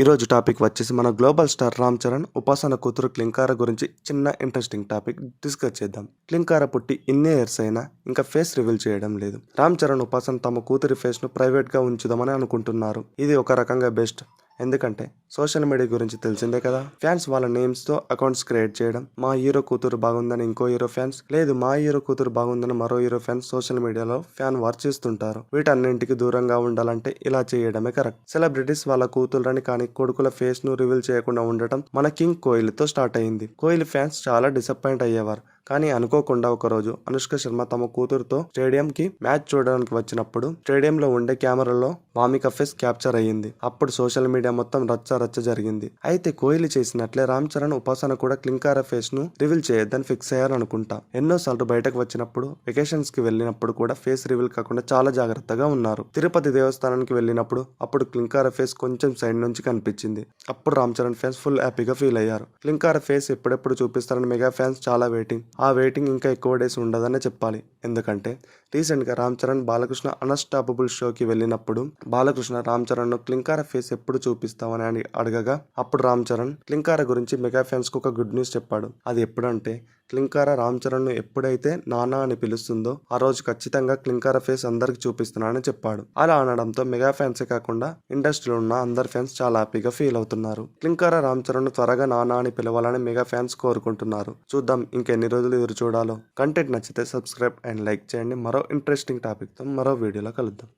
ఈరోజు టాపిక్ వచ్చేసి మన గ్లోబల్ స్టార్ రామ్ చరణ్ ఉపాసన కూతురు క్లింకార గురించి చిన్న ఇంట్రెస్టింగ్ టాపిక్ డిస్కస్ చేద్దాం. క్లింకార పుట్టి ఇన్ని ఇయర్స్ అయినా ఇంకా ఫేస్ రివీల్ చేయడం లేదు. రామ్ చరణ్ ఉపాసన తమ కూతురి ఫేస్ను ప్రైవేట్గా ఉంచుదామని అనుకుంటున్నారు. ఇది ఒక రకంగా బెస్ట్. ఎందుకంటే సోషల్ మీడియా గురించి తెలిసిందే కదా. ఫ్యాన్స్ వాళ్ళ నేమ్స్తో అకౌంట్స్ క్రియేట్ చేయడం. మా హీరో కూతురు బాగుందని ఇంకో హీరో ఫ్యాన్స్ లేదు మా హీరో కూతురు బాగుందని మరో హీరో ఫ్యాన్స్ సోషల్ మీడియాలో ఫ్యాన్ వార్ చేస్తుంటారు. వీటన్నింటికి దూరంగా ఉండాలంటే ఇలా చేయడమే కరెక్ట్. సెలబ్రిటీస్ వాళ్ళ కూతుర్లని కానీ కొడుకుల ఫేస్ను రివీల్ చేయకుండా ఉండటం మన కింగ్ కోహ్లీతో స్టార్ట్ అయింది. కోహ్లీ ఫ్యాన్స్ చాలా డిసప్పాయింట్ అయ్యేవారు. కానీ అనుకోకుండా ఒకరోజు అనుష్క శర్మ తమ కూతురుతో స్టేడియంకి మ్యాచ్ చూడడానికి వచ్చినప్పుడు స్టేడియంలో ఉండే కెమెరాలో వామిక ఫేస్ క్యాప్చర్ అయ్యింది. అప్పుడు సోషల్ మీడియా మొత్తం రచ్చ రచ్చ జరిగింది. అయితే కోహ్లీ చేసినట్లే రామ్ చరణ్ ఉపాసన కూడా క్లింకార ఫేస్ను రివీల్ చేయొద్దని ఫిక్స్ అయ్యారు అనుకుంటా ఎన్నో సార్లు బయటకు వచ్చినప్పుడు వెకేషన్స్కి వెళ్ళినప్పుడు కూడా ఫేస్ రివీల్ కాకుండా చాలా జాగ్రత్తగా ఉన్నారు. తిరుపతి దేవస్థానానికి వెళ్ళినప్పుడు అప్పుడు క్లింకార ఫేస్ కొంచెం సైడ్ నుంచి కనిపించింది. అప్పుడు రామ్ చరణ్ ఫ్యాన్స్ ఫుల్ హ్యాపీగా ఫీల్ అయ్యారు. క్లింకార ఫేస్ ఎప్పుడెప్పుడు చూపిస్తారని మెగా ఫ్యాన్స్ చాలా వెయిటింగ్. ఆ వెయిటింగ్ ఇంకా ఎక్కువ డేస్ ఉండదనే చెప్పాలి. ఎందుకంటే రీసెంట్గా రామ్ చరణ్ బాలకృష్ణ అన్స్టాపబుల్ షోకి వెళ్ళినప్పుడు బాలకృష్ణ రామ్ చరణ్ను క్లింకార ఫేస్ ఎప్పుడు చూపిస్తామని అని అడగగా అప్పుడు రామ్ చరణ్ క్లింకార గురించి మెగా ఫ్యాన్స్కి ఒక గుడ్ న్యూస్ చెప్పాడు. అది ఎప్పుడంటే క్లింకార రామ్ చరణ్ను ఎప్పుడైతే నానా అని పిలుస్తుందో ఆ రోజు ఖచ్చితంగా క్లింకార ఫేస్ అందరికి చూపిస్తున్నానని చెప్పాడు. అలా అనడంతో మెగా ఫ్యాన్సే కాకుండా ఇండస్ట్రీలో ఉన్న అందరు ఫ్యాన్స్ చాలా హ్యాపీగా ఫీల్ అవుతున్నారు. క్లింకార రామ్ చరణ్ను త్వరగా నానా అని పిలవాలని మెగా ఫ్యాన్స్ కోరుకుంటున్నారు. చూద్దాం ఇంకెన్ని రోజులు ఎదురు చూడాలో. కంటెంట్ నచ్చితే సబ్స్క్రైబ్ అండ్ లైక్ చేయండి. మరో ఇంట్రెస్టింగ్ టాపిక్తో మరో వీడియోలో కలుద్దాం.